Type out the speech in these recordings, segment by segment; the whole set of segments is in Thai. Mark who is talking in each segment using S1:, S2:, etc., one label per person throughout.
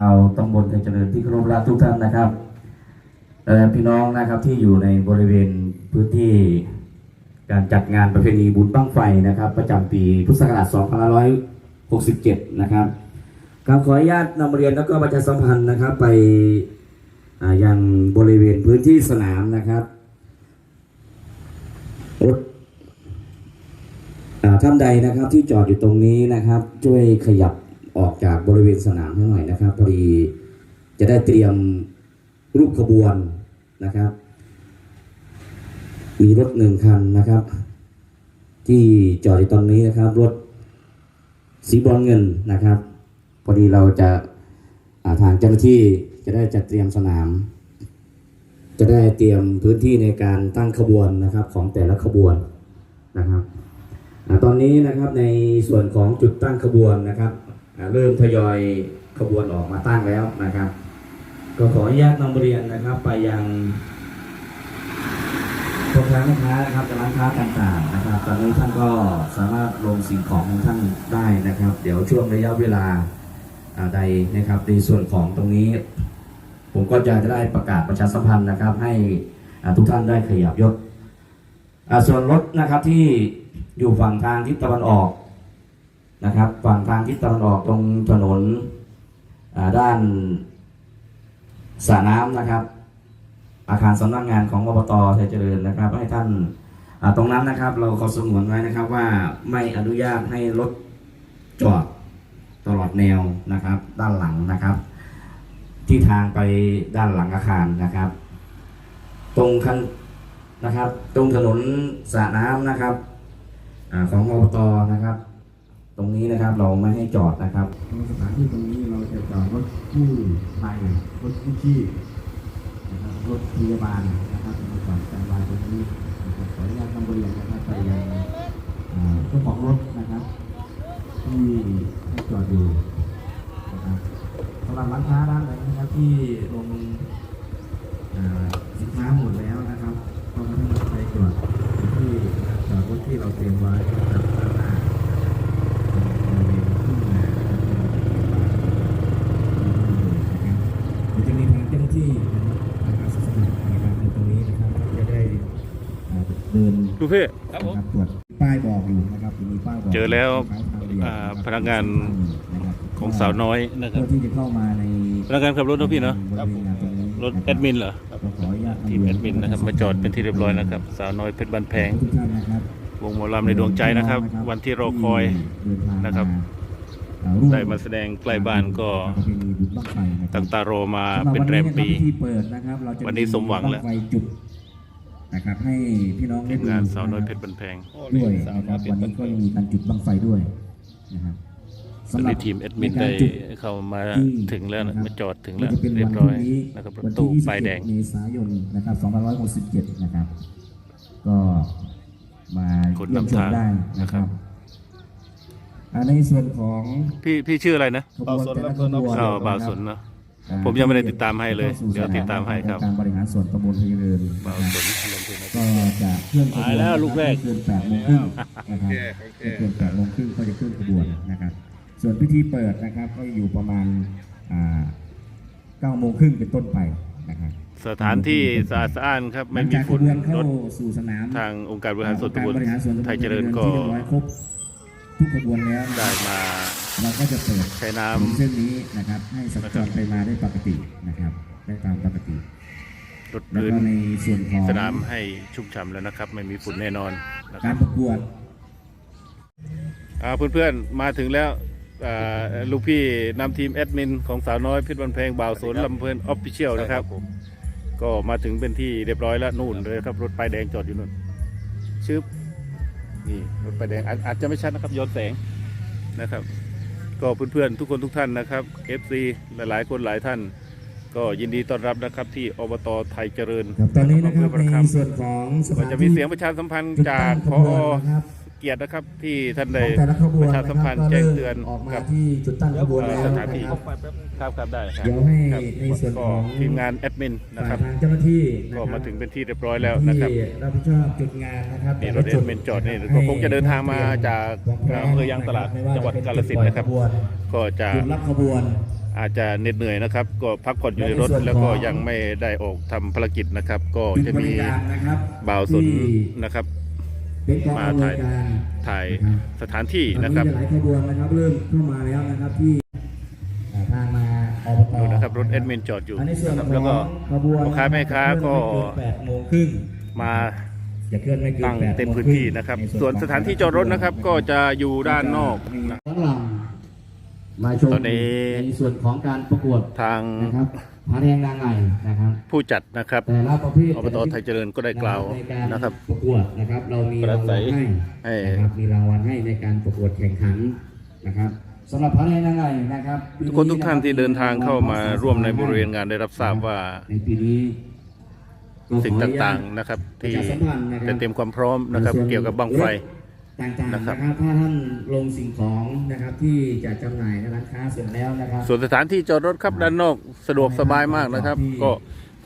S1: เอาตำบลไทเจริญที่เคารพรักทุกท่านนะครับเอ่อพี่น้องนะครับที่อยู่ในบริเวณพื้นที่การจัดงานประเพณีบุญบั้งไฟนะครับ ประจำปีพุทธศักราช 2567 นะครับครับขออนุญาตนำเรียนแล้วก็ประชาสัมพันธ์นะครับไปอ่ายังบริเวณพื้นที่สนามนะครับรถท่านใดนะครับที่จอดอยู่ตรงนี้นะครับ ช่วยขยับ ออกจากบริเวณสนามให้หน่อยนะครับพอดีจะได้เตรียมรูปขบวนนะครับ มีรถหนึ่งคันนะครับ ที่จอดอยู่ตรงนี้นะครับ รถสีบอลเงินนะครับ พอดีเราจะาทางเจ้าหน้าที่จะได้จัดเตรียมสนาม จะได้เตรียมพื้นที่ในการตั้งขบวนนะครับของแต่ละขบวนนะครับอตอนนี้นะครับในส่วนของจุดตั้งขบวนนะครับ เริ่มทยอยขบวนออกมาตั้งแล้วนะครับ ก็ขออนุญาตนำเรียนนะครับ ไปยังพ่อค้าแม่ค้านะครับร้านค้าต่างๆนะครับ ตอนนี้ท่านก็สามารถลงสิ่งของของท่านได้นะครับ เดี๋ยวช่วงระยะเวลาใดนะครับ ในส่วนของตรงนี้ ผมก็จะได้ประกาศประชาสัมพันธ์นะครับ ให้ทุกท่านได้ขยับยศส่วนรถนะครับที่อยู่ฝั่งทางทิศตะวันออก นะครับ ฝั่งทางทิศตะวันออกตรงถนนด้านสระน้ำนะครับ อาคารสำนักงานของอบตไทยเจริญนะครับ ให้ท่านตรงนั้นนะครับ เราขอสงวนไว้นะครับว่าไม่อนุญาตให้รถจอดตลอดแนวนะครับ ด้านหลังนะครับ ที่ทางไปด้านหลังอาคารนะครับ ตรงคันนะครับ ตรงถนนสระน้ำนะครับอของอบตนะครับ ตรงนี้นะครับเราไม่ให้จอดนะครับ
S2: ตรงสถานที่ตรงนี้เราจะจอดรถกู้ภัยรถกู้ชีพนะครับรถพยาบาลนะครับมาจอดกันวายตรงนี้รับขออนุญาตนำบริเวณนะครับไปยังอ่าเจ้าของรถนะครับที่ให้จอดอยู่นะครับสำหรับร้านค้าร้านไหนนะครับที่ลงอ่าสินค้าหมดแล้วนะครับ ก็ไม่ต้องไปจอดที่จอดรถที่เราเตรียมไว้นะครับด้านหน้า บริเวณทุ่งนาเดี๋ยวจะมีทางเจ้าหน้าที่นะครับอาสาสมัครนะครับในตรงนี้นะครับจะได้อ่าเดิน
S3: ลูก พี่
S2: นะครับตรวจป้ายบอกอยู่นะครับจะมีป้ายบอก
S3: เจอแล้ว
S2: ทางเบี่ยง
S3: อ่าะ
S2: ครับ
S3: พนักงาน
S2: นะครับ
S3: ของสาวน้อยนะครั
S2: เพื่
S3: บ
S2: อที่จะเข้ามาใน
S3: พนักงานขับรถนะพี่เนาะ
S2: บริเวณงานตรงนี้
S3: รถแอดมินเหรอ
S2: ก็ขออนุญาต
S3: ทีมแอดมินนะครับมาจอดเป็นที่เรียบร้อยนะครับ สาวน้อยเพชรบันแพง
S2: ทุกท่านนะครับ
S3: วงหมอลำในดวงใจนะครับ วันที่รอคอย
S2: เดินทาง
S3: นะครับ
S2: อ่าร่ว
S3: ได้มาแสดงใกล้บ้านก็
S2: ประเพณีบุญบั้งไฟนะครับ
S3: ตั้งตารอมา
S2: สำหรับ
S3: เป็นแรมปี
S2: วันนี้นะครับพิธีเปิดนะครับเราจะ
S3: วันนี้สมหวังแล้ว
S2: บั้ไฟจุด นะครับ ให้พี่น้องได้
S3: ทีม
S2: ดู
S3: งานสาวน้อยเพชรบันแพง
S2: ด้วยนะครับวันนี้ก็มีการจุดบั้งไฟด้วยนะครับ
S3: ตอนนี้ทีมแอดมินได้
S2: ใการจุ
S3: เข้ามา
S2: ที่
S3: ถึงแล้วนะ
S2: นะครับ
S3: มาจอดถึงแล้ว
S2: ก็จะเป็น
S3: เรีย
S2: วั
S3: บ
S2: น
S3: ร้อย
S2: พงนี้
S3: นะครับร
S2: วั
S3: ถ
S2: น
S3: ตู้
S2: ที่
S3: ป้ายแดง
S2: 21เมษายนนะครับ2567นะครับ ก็มา
S3: คน
S2: เยี่ยมช
S3: นำ
S2: ม
S3: ทาง
S2: ได้นะครั
S3: นะครับบ
S2: อ่าในส่วนของ
S3: พี่พี่ชื่ออะไรนะ
S2: ขบวนแต่ละขบวน
S3: อ๋อ
S2: นะค
S3: บ่าว
S2: รับ
S3: สนเนาะ
S2: อ่า
S3: ผมยังไม่ได้ติดตามให้เลย
S2: ข้สู่
S3: เดี๋ยวติดตามให้ครับ
S2: องการบริหารส่วนตำบลไทยเรือน
S3: บ่าว
S2: นะครับ
S3: สนลงทุนนะ
S2: ก็จะเคลื่อนขบวน
S3: มาแล้วลูกแรก
S2: ไม่เกินแปดโมงครึ่งนะครับไม่เกินแปดโมงครึ่งก็จะเคลื่อนขบวนนะครับ ส่วนพิธีเปิดนะครับก็อยู่ประมาณอ่าเก้าโมงครึ่งเป็นต้นไปนะครับ
S3: สถานที่สะอาดสะอ้านครับ ไม่
S2: หลัง
S3: มี
S2: จากข
S3: ฝุ่น
S2: บวนเข้าร
S3: ถ
S2: สู่สนาม
S3: ทางองค์การบริหารส่วนตำบล
S2: องค์กรบริหารส่วนตำบล
S3: ไทยเจริญก็
S2: ที่เรียบร้อยครบทุกขบวนแล้ว
S3: ได้มา
S2: เราก็จะเปิด
S3: ใช้น้
S2: ถนนเส้นนี้นะครับให้สัญจรไปมาได้ปกตินะครับได้ตามปกติำ
S3: รถ
S2: แล้ว
S3: พื้น
S2: ก็ในส่วนของ
S3: สนามให้ชุ่มฉ่ำแล้วนะครับ ไม่มีฝุ่นแน่นอนนะค
S2: การ
S3: รับ
S2: ประกวด
S3: อ่าเพื่อนๆมาถึงแล้วอ่าลูกพี่นำทีมแอดมินของสาวน้อยเพชรบันแพงบ่าวสนลำเพลินออฟฟิเชียลนะครับ ก็มาถึงเป็นที่เรียบร้อยแล้วนู่นเลยครับ รถป้ายแดงจอดอยู่นู่นชึบนี่รถป้ายแดงอาจอาจจะไม่ชัดนะครับย้อนแสงนะครับ ก็เพื่อนๆทุกคนทุกท่านนะครับ FC หลายๆ คนหลายท่าน ก็ยินดีต้อนรับนะครับที่อบตไทยเจริญ
S2: ครับตอนนี้นะครับ
S3: อำเภอประ
S2: ใน
S3: คำ
S2: ส่วนของส
S3: ก็
S2: ถาน
S3: จะมี
S2: ที่
S3: เสียงประชาสัมพันธ์
S2: จุด
S3: จาก
S2: ตั้ง
S3: พ
S2: ข
S3: อบ
S2: วนนะครับ
S3: เกียรตินะครับ ที่ท่าน
S2: ข
S3: ได้
S2: องแต่ละขบว
S3: ป
S2: น
S3: ระชา
S2: นะ
S3: สัม
S2: ค
S3: พั
S2: รับ
S3: นธ์
S2: ก็
S3: แจ้ง
S2: เริ่ม
S3: เตือน
S2: ออกมา
S3: กับ
S2: ที่จุดตั้งขบวน
S3: เอ่
S2: แล้
S3: อ
S2: ว
S3: สถานที่
S2: นะครับ
S3: ครับครับได้ครับ
S2: เดี๋ยวให้
S3: ครับ
S2: ในส่วน
S3: ก็
S2: ของ
S3: ทีมงานแอดมินนะ
S2: ฝ่าย
S3: ครับ
S2: ทางเจ้าหน้าที่นะ
S3: ก็
S2: ครับ
S3: มาถึงเป็นที่เรียบร้อยแล้วนะครับ
S2: ที่รับผิดชอบจุดงานนะครับ
S3: นี่รถแอดมินจอดนี่ก็คงจะเดินทางมาจากอำเภอยางตลาดจังหวัดกาฬสินธุ์นะครับ ก็จะ
S2: จุดรับขบวน
S3: ออาจจะเหน็ดเหนื่อยนะครับ ก็พักผ่อนอยู่ในรถแล้วก็ยังไม่ได้ออกทำภารกิจนะครับ ก็จะมี
S2: บริการนะครับ
S3: บ่าวสน
S2: ที่
S3: นะครับ
S2: เป็นกอง
S3: มา
S2: อำนว
S3: ถ่าย
S2: ยการ
S3: ถ่าย
S2: นะครับ
S3: สถานที่
S2: ตอน
S3: นะ
S2: นี้
S3: ครับ
S2: หลายขบวนนะครับเริ่มเข้ามาแล้วนะครับที่อ่าทางมาอบต
S3: ดูนะครับรถแอดมินจอดอยู่
S2: อันนี้ส่วน
S3: นะครับ
S2: ของ
S3: แล้วก็
S2: ขบวน
S3: พ่อค้าแม่ค้าก็
S2: แปดโมงครึ่ง
S3: มา
S2: จะเคลื่อนไม่เกิน
S3: ตั้ง
S2: แปดโมง
S3: เต็มพื้นที่นะครับ
S2: ใส่
S3: วนสถานที่จอดรถนะครับก็จะอยู่ด้านนอก
S2: มี
S3: นะ
S2: ทั้งลำ มาชม
S3: ตอนนี้
S2: ในส่วนของการประกวด
S3: ทาง
S2: นะครับพาแดงนางไงนะครับ
S3: ผู้จัดนะครับ
S2: แต่ละประเภท
S3: อบตไทยเจริญก็ได้กล่าว
S2: ในการ
S3: นะครับ
S2: ประกวดนะครับเรามี
S3: ปรา
S2: ราง
S3: ศั
S2: วัล
S3: ย
S2: ให้
S3: ให้
S2: นะครับมีรางวัลให้ในการประกวดแข่งขันนะครับสำหรับพาแดงนางไงนะครับปี
S3: ทุกคนทุกท่านที่เดินทางเข้ามาร่วมในบริเวณงานได้รับทราบว่า
S2: ในปีนี้ก็
S3: สิ่ง
S2: ขออนุญ
S3: ต่าง
S2: ต
S3: ๆนะครับ
S2: ประ
S3: ที่
S2: ชาสัมพันธ์นะครับ
S3: จะเตรียมความพร้อมนะครับ
S2: ส่วน
S3: เกี่ยวกับบังไฟ
S2: ต่างๆ
S3: นะ
S2: นะ
S3: ค
S2: ค
S3: รั
S2: รับบถ้าท่านลงสิ่งของนะครับที่จะจำหน่ายในร้านค้าเสร็จแล้วนะครับ
S3: ส่วนสถานที่จอดรถครับด้านนอกสะดวกสบายมากนะครับ ก็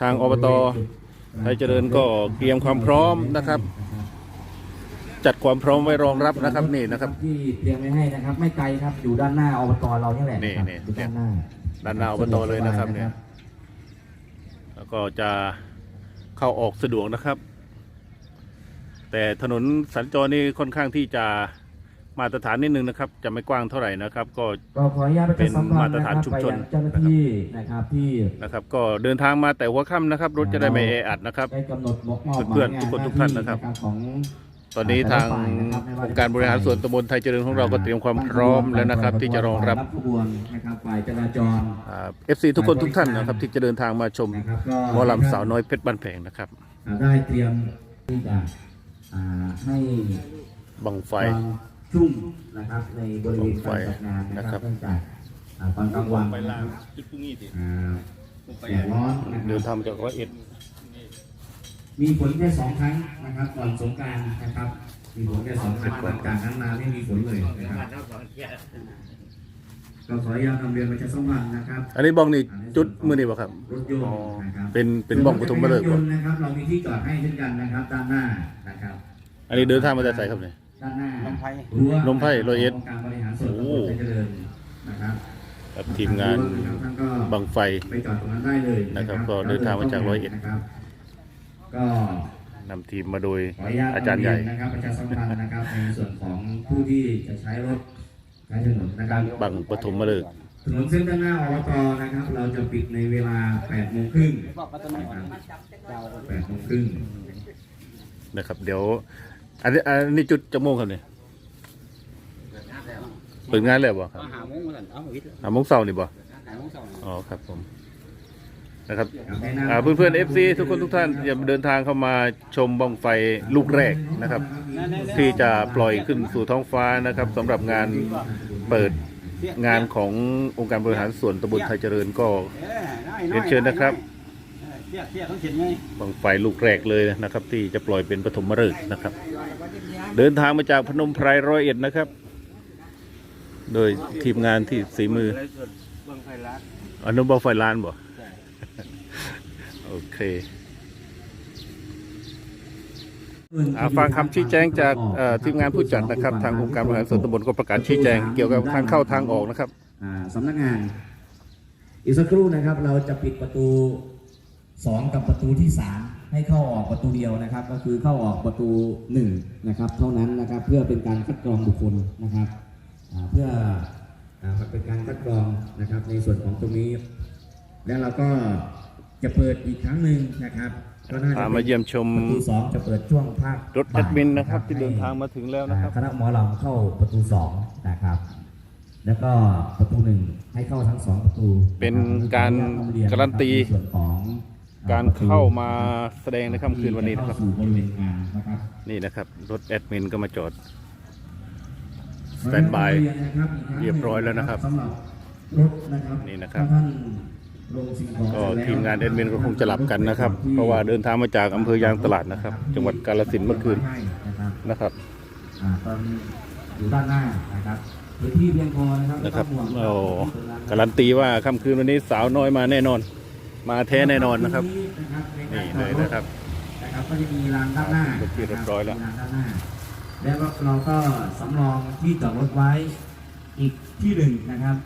S3: ทางอบตไทยเจริญก็เตรียมความพร้อมนะครับ จัดความพร้อมไว้รองรับนะครับนี่นะครับ
S2: ที่เตรียมไว้ให้นะครับ ไม่ไกลครับอยู่ด้านหน้าอบตเรานี่แหละ
S3: นี่
S2: ครับ
S3: นี่
S2: อยู่ด้านหน้า
S3: ด้านหน้าอบตเลยนะครับเนี่ยแล้วก็จะเข้าออกสะดวกนะครับ แต่ถนนสัญจรนี่ค่อนข้างที่จะมาตรฐานนิดนึงนะครับ จะไม่กว้างเท่าไหร่นะครับ ก็
S2: ก็ขออนุญาตประชาสัมพันธ์
S3: เป็นมาตรฐาน
S2: นะครับ
S3: ชุม
S2: ไป
S3: ชน
S2: ยังเจ้าหน้าที่นะครับที่
S3: นะครับ ก็เดินทางมาแต่หัวค่ำนะครับ รถจะได้ไม่แออัดนะครับ
S2: ได้กำหนดมอบมอบ
S3: เพื่อนๆ
S2: หมาย
S3: ทุกคน
S2: ง
S3: ทุกท่านนะครับ
S2: หของ
S3: ตอนนี้ทางองค์การบริหารส่วนตำบลไทยเจริญของเราก็เตรียมความพร้อมแล้วนะครับ ที่จะรองรับ
S2: ขบวนนะครับฝ่ายจราจร
S3: เอฟซีทุกคนทุกท่านนะครับ ที่จะเดินทางมาชม
S2: นะครับก็
S3: หมอลำสาวน้อยเพชรบ้านแพงนะครับ
S2: อ่าได้เตรียมที่จะอ่า ให้
S3: บังไฟ
S2: ความชุ่มนะครับในบริเวณ
S3: ไฟ
S2: การจัดงานนะ
S3: นะ
S2: ค
S3: ครั
S2: รับบเนื่องจากอ่าตอนกลางวันนะครับอ่าแดดร้อนนะค
S3: เดิ
S2: รั
S3: น
S2: บ
S3: ทางมาจากร้อยเอ็ด
S2: มีฝนแค่สองครั้งนะครับก่อนสงกรารนะครับ มีฝนแค่สองครั้งหลังจากนั้นมาไม่มีฝนเลยนะครับก็ขออนุญาตนำเรียนประชาสัมพันธ์นะครับ
S3: อันนี้บ้องนี่จุดมือนี่บ่ครับ
S2: รถยน
S3: อ๋อ
S2: ต์นะครับ
S3: เป็นเป็นบ้องปฐมฤกษ์
S2: ส่
S3: บ่
S2: วนรถจักรยานยนต์นะครับ เรามีที่จอดให้เช่นกันนะครับด้านหน้า นะครับ
S3: อันนี้เดินทางมาจากไหนครับเนี่ย
S2: ด้านหน้า
S4: ลมไผ่
S2: รั้ว
S3: ลมไผ่ร้อยเอ็ด
S2: งค์การบริหารส่วนตำบลไทยเจริญนะครับ
S3: กับทีมงาน
S2: ท่านก็
S3: บังไฟ
S2: ไปจอดตรงนั้นได้เลย
S3: นะครับก็เดินทางมาจากร้อยเอ็ด
S2: นะครับก็
S3: นำทีมมาโดย
S2: ขออนุญาต
S3: อาจารย์ใหญ่
S2: เนนะครับประชาสัมพันธ์นะครับในส่วนของผู้ที่จะใช้รถใช้ถนนนะครับ
S3: บังปฐมฤกษ์
S2: ถนนเส้นด้านหน้าอบตนะครับ เราจะปิดในเวลา8โมงครึ่ง
S4: บอกว่าต้นไม้
S2: นะครับ8โมงครึ่ง
S3: นะครับ เดี๋ยว อันนี้อันนี้จุดจะโมงครับเนี่ยเปิดงานเลยบ่ครับ
S4: มาหาโมงมาสั่นเอาวิทย์
S3: หาโมงเช้านี่บ่
S4: หาโมงสอง
S3: อ๋อครับผมนะครับ
S2: ครับให้นั่ง
S3: อ่าเพื่อนเพื่อนเอฟซีทุกคนทุกท่านอย่าเดินทางเข้ามาชมบังไฟลูกแรกนะครับ ที่จะปล่อยขึ้นสู่ท้องฟ้านะครับสำหรับงานเปิดงานขององค์การบริหารส่วนตำบลไทยเจริญก็เรียนเชิญนะครับ
S4: เทียบเทียบต้องเขียนไง
S3: บังไฟลูกแรกเลยนะครับ ที่จะปล่อยเป็นปฐมฤกษ์นะครับ เดินทางมาจากพนมไพรร้อยเอ็ดนะครับ โดยทีมงานที่สีมืออนุบังไฟล้านบ่โอเคฟังคำชี้แจงจากทีมงานผู้จัดนะครับ ทางองค์การบริหารส่วนตำบลก็ประกาศชี้แจงเกี่ยวกับทางเข้าทางออกนะครับ
S2: อ่าสำนักงาน อีกสักครู่นะครับ เราจะปิดประตูสองกับประตูที่สาม ให้เข้าออกประตูเดียวนะครับ ก็คือเข้าออกประตูหนึ่งนะครับเท่านั้นนะครับเพื่อเป็นการคัดกรองบุคคลนะครับอ่าเพื่ออ่าเป็นการคัดกรองนะครับในส่วนของตรงนี้ แล้วเราก็จะเปิดอีกครั้งหนึ่งนะครับก็น่าจะ
S3: พา
S2: ป็น
S3: มาเยี่ยมชม
S2: ประตูสองจะเปิดช่วงภาค
S3: รถแอดมินนะครับ
S2: บ่ย
S3: ที่เดินทางมาถึงแล้วนะครับ
S2: อ่าคณะหมอลำเข้าประตูสองนะครับแล้วก็ประตูหนึ่งให้เข้าทั้งสองประตู
S3: เป็นการการันตี
S2: ในส่วนของ
S3: การเข้ามาแสดงในค่ำคืนวันนี้นะครับ
S2: เข้าสู่บริเวณงานนะครับ
S3: นี่นะครับ รถแอดมินก็มาจอดสแตนบายเรียบร้อยแล้วนะครับ
S2: สำหรับรถนะครับ
S3: นี่นะครับ
S2: ถ้าท่านลงสิ่งของ
S3: ก็
S2: เสร็จแล้ว
S3: ทีมงานแอดมินก็คงจะหลับกันนะครับ เพราะว่าเดินทางมาจากอำเภอยางตลาดนะครับ จังหวัดกาฬสินธุ์เมื่อคืน
S2: ให้นะครับ
S3: นะครับ
S2: อ่าตอนอยู่ด้านหน้านะครับพื้นที่เพียงพอนะครับ
S3: นะครับ
S2: ไม่ต้องห่วง
S3: โอ้การันตีว่าค่ำคืนวันนี้สาวน้อยมาแน่นอน มาแท้แน่นอนนะครับ นี่เลยนะครับ
S2: นะครับก็จะมีลานด้านหน้า
S3: เป็นที่เรียบร้อยแล้ว
S2: มีลานด้านหน้า แล้วก็เราก็สำรองที่จอดรถไว้อีกที่หนึ่งนะครับ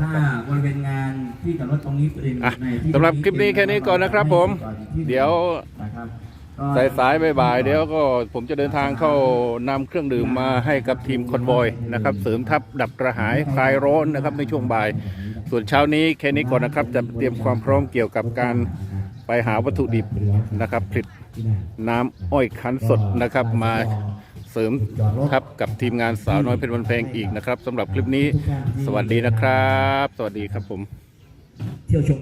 S1: ถ้าบริเวณงานที่จอดรถตรงนี้เป็นในที่
S3: สำหรับคลิปนี้แค่นี้ก่อนนะครับผม เดี๋ยว
S1: นะครับ
S3: สายสายๆบ่ายๆเดี๋ยวก็ผมจะเดินทางเข้านำเครื่องดื่มมาให้กับทีมคอนวอยนะครับ เสริมทัพดับกระหายคลายร้อนนะครับในช่วงบ่าย ส่วนเช้านี้แค่นี้ก่อนนะครับ จะเตรียมความพร้อมเกี่ยวกับการไปหาวัตถุดิบนะครับผลิตน้ำอ้อยคั้นสดนะครับมาเสริมทัพกับทีมงานสาวน้อยเพชรวันแพงอีกนะครับสำหรับคลิปนี้ สวัสดีนะครับ สวัสดีครับผม
S1: เที่ยวชม